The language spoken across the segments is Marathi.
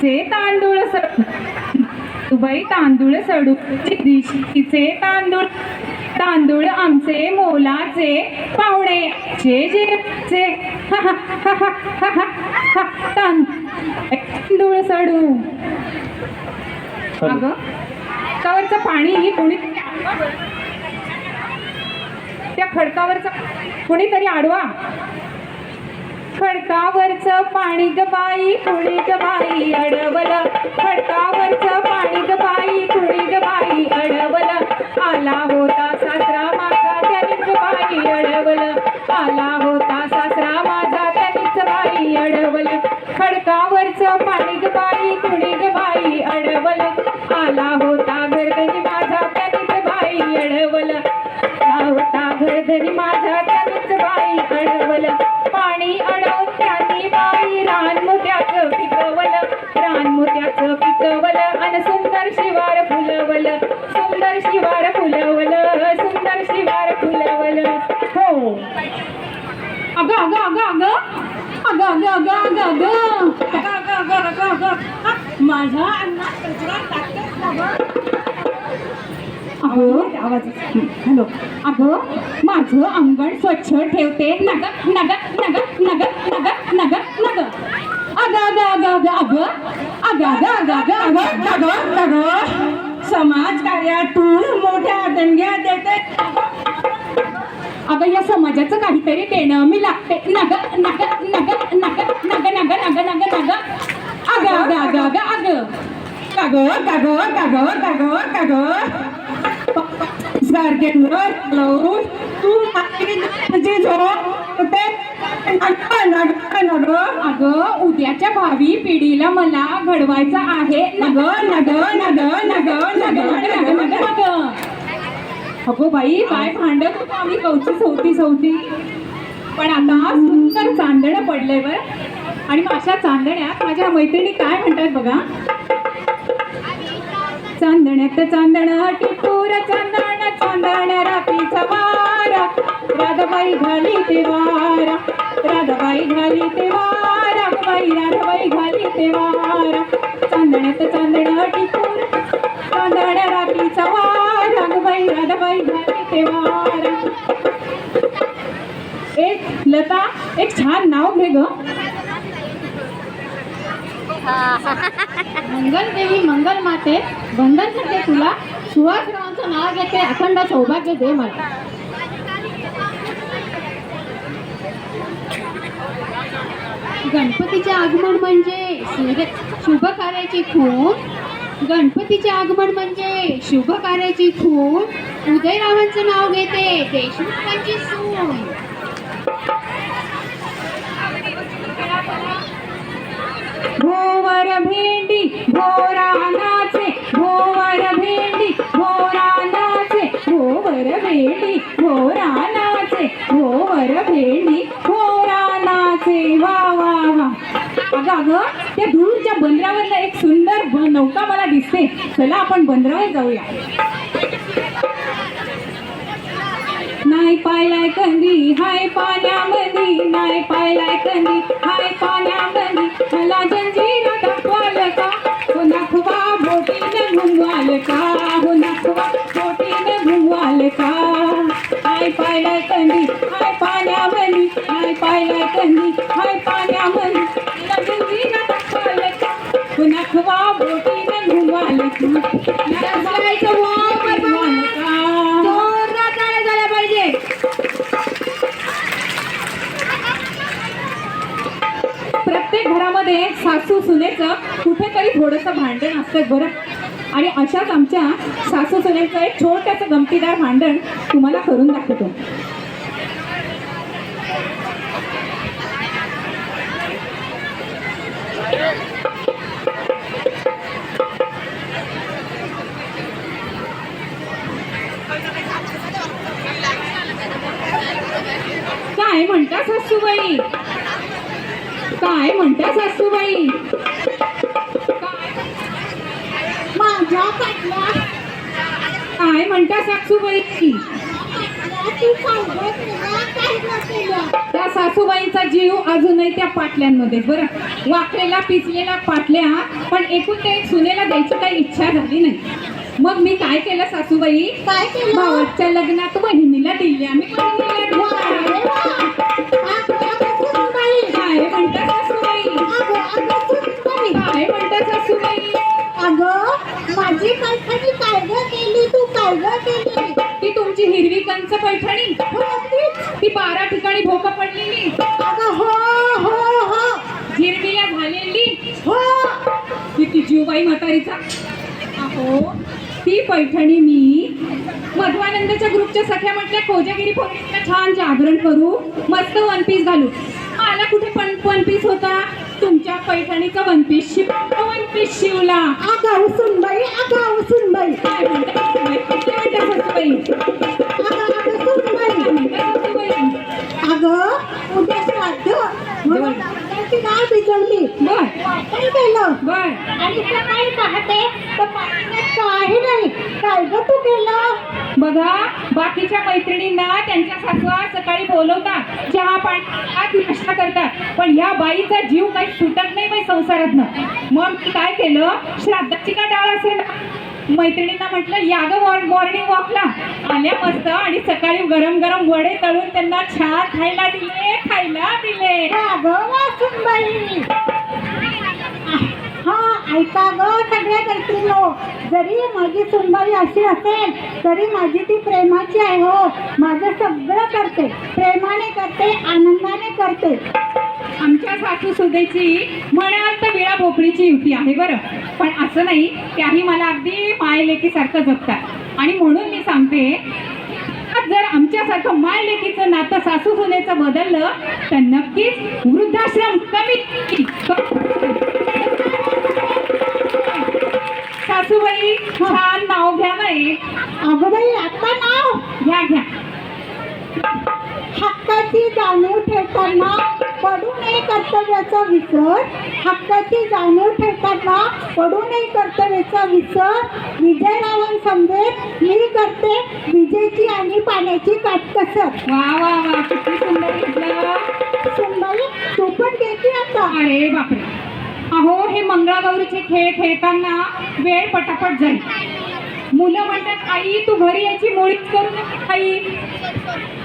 तिचे तांदूळ सडू दुबाई तांदूळ सडू दिशीचे तांदूळ तांदूळ आमचे मोलाचे पाहुणे जे जे जे हा, हा, हा, हा, हा, हा, हा, तांदूळ सडू. अगं खडकावरचं पाणी कोणी त्या खडकावरचं कोणीतरी आडवा. खडकावरचं पाणी गबाई बाई कुणी अडवलं. खडकावरचं पाणी गबाई बाई कुणी अडवलं. आला होता सासरा माझा त्यानीच बाई अडवलं. आला होता सासरा माझा त्यानीच बाई अडवलं. खडकावरचं पाणी गबाई बाई कुणी अडवलं. आला होता अगं अगं अगं अगं अगं अगं अगं अगं अगं अगं अगं अगं अगं अगं हा, माझ्या अन्नात कचरा टाकतेस ना गं? अगं आवाज हॅलो अगं माझं अंगण स्वच्छ ठेवते नग नग नग नग नग नग नग अगं अगं अगं अगं अगं अगं अगं अगं अगं अगं अगं अगं समाज कार्यात तू मोठ्या देणग्या देते अगं या समाजाचं काहीतरी देणं मी लागते नग नग नग नग नग नग नग नग नग अगं अगं अगं अगं अगं कागं कागं कागं कागं कागं सारखे लावून तू ते अगं उद्याच्या भावी पिढीला मला घडवायचं आहे नग नग नग नग नग नग नग नग अगो बाई काय भांडत होतो आम्ही कवची सवती सवती. पण आता सुंदर चांदणं पडलंय बर. आणि अशा चांदण्यात माझ्या मैत्रिणी काय म्हणतात बघा? चांदण्यात चांदण टिपूर चांदण चांदण रात्रीचा वारा. राधाबाई घाली ते वारा. राधाबाई घाली ते एक लता एक छान नाव घे ग. मंगल देवी मंगल माते बंधन करते तुला. सुहासरावांचं नाव घेते अखंड सौभाग्य दे मला. गणपतीचे आगमन म्हणजे सूर्य शुभ कार्याची खून गणपतीचे आगमन म्हणजे शुभ कार्याची खून उदयरावांचं नाव घेते. देशमुखांची म्हणजे सून. भोवर भेंडी भोरा नाचे भोवर भेंडी भोरा नाचे भोवर भेंडी भोरा नाचे भोवर भेंडी भोरा नाचे वा वा वा. अगं अगं त्या दूरच्या बंदरावरला एक सुंदर नौका मला दिसते. चला आपण बंदरावर जाऊया. नाही पायलाय कंदी हाय पाण्यामधी. नाही पायलाय कंदी हाय पाण्यामधी. मला जंजीरा दाखवाल का हो नखवा बोटीने घुमवाल का हो नखवा बोटीने घुमवाल का हाय पायलाय कंदी हाय पाण्यामधी. हाय पायलाय कंदी हाय पाण्यामधी. मला जंजीरा दाखवाल का हो नखवा बोटीने घुमवाल का नखवायचं वावर घुमवाल का जोरदार टाळ्या झाल्या पाहिजे प्रत्येक घरामध्ये सासू सुनेचं कुठेतरी थोडंसं भांडण असतं बरं. आणि अशाच आमच्या सासू सुनेचं एक छोटंसं गमतीदार भांडण तुम्हाला करून दाखवतो. काय म्हणता सासूबाई. माझ्या काय म्हणता सासूबाई. तू त्या सासूबाईंचा जीव अजूनही त्या पाटल्यांमध्ये. बरं वाकलेला पिचलेला पाटल्या पण एकूण ते एक सुनेला द्यायची काही इच्छा झाली नाही. मग मी काय केलं सासूबाई? काय केलं? भावाच्या लग्नात बहिणीला दिली आम्ही. बहिणीला म्हणता सासूबाई अगं माझी पैठणी काय ग केली तू काय ग केली. ती तुमची हिरवी कंच पैठणी. हो. ती बारा ठिकाणी भोक पडलेली. अगं हो हो हो. हिरवीला झालेली. हो. ती ती जीवबाई म्हातारीचा. अहो. ती पैठणी मी मध्वानंदच्या ग्रुपच्या सख्या म्हटल्या कोजागिरी पौर्णिमेला छान जागरण करू. मस्त वन पीस घालू. मला कुठे पण वन पीस होता? तुमच्या पैठणीचा वन पीस शिव वन पीस शिवला. अगं सुनबाई अगं सुनबाई. काय म्हणता? बघा. बाकीच्या मैत्रिणींना त्यांच्या सासवा सकाळी बोलवतात चहा पाणी नाश्ता करतात. पण ह्या बाईचा जीव काही सुटत नाही बाई संसारातनं. मग मी काय केलं? श्राद्धाची का डाळ असेल? मैत्रिणींना म्हटलं या ग मॉर्निंग वॉकला आल्या मस्त आणि सकाळी गरम गरम वडे तळून त्यांना छान खायला दिले खायला दिले. अगं ऐका ग सगळ्या मैत्रिणी जरी माझी सुनबाई अशी असेल तरी माझी ती प्रेमाची आहे हो. माझं सगळं करते. प्रेमाने करते आनंदाने करते. आमच्या सासू सुदेची म्हणाल तर विळा भोपळीची युती आहे बरं. पण असं नाही त्याही मला अगदी मायलेकीसारखं जपतात. आणि म्हणून मी सांगते जर आमच्यासारखं माय लेकीचं नातं सासू सुनेचं बदललं तर नक्कीच वृद्धाश्रम कमी सासूबाई छान नाव घ्या नाही अगं बाई आता नाव? घ्या घ्या. हक्काची जाणीव ठेवताना पडू नये कर्तव्याचा विसर. हक्काची जाणीव ठेवताना पडू नये कर्तव्याचा विसर. विजयरावण समजेल मी करते विजेची आणि पाण्याची काटकसर वा वा वा किती सुंदर सुनबाई तू पण घेते आता. अरे बापरे. मंगळागौरीचे खेळ खेळताना वेळ पटापट जाईल मुलं म्हणतात आई तू घरी यायची मुळीच करू नका आई.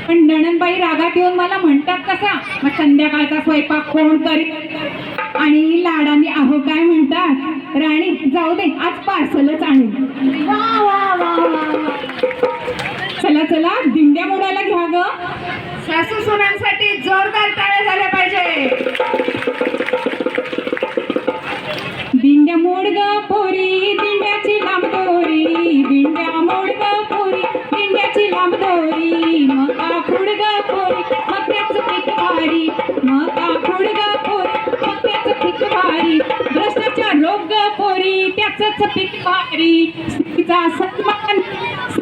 पण नणनबाई रागात येऊन मला म्हणतात कसा मग संध्याकाळचा स्वयंपाक कोण करी आणि लाडाने अहो काय म्हणतात राणी जाऊ दे आज पार्सलच आणू चला चला दिंड्या मोडायला घ्या ग. सासू सुनांसाठी जोरदार टाळ्या झाल्या पाहिजे पोरी त्याच पीक भारी स्त्रीचा सन्मान सन्मान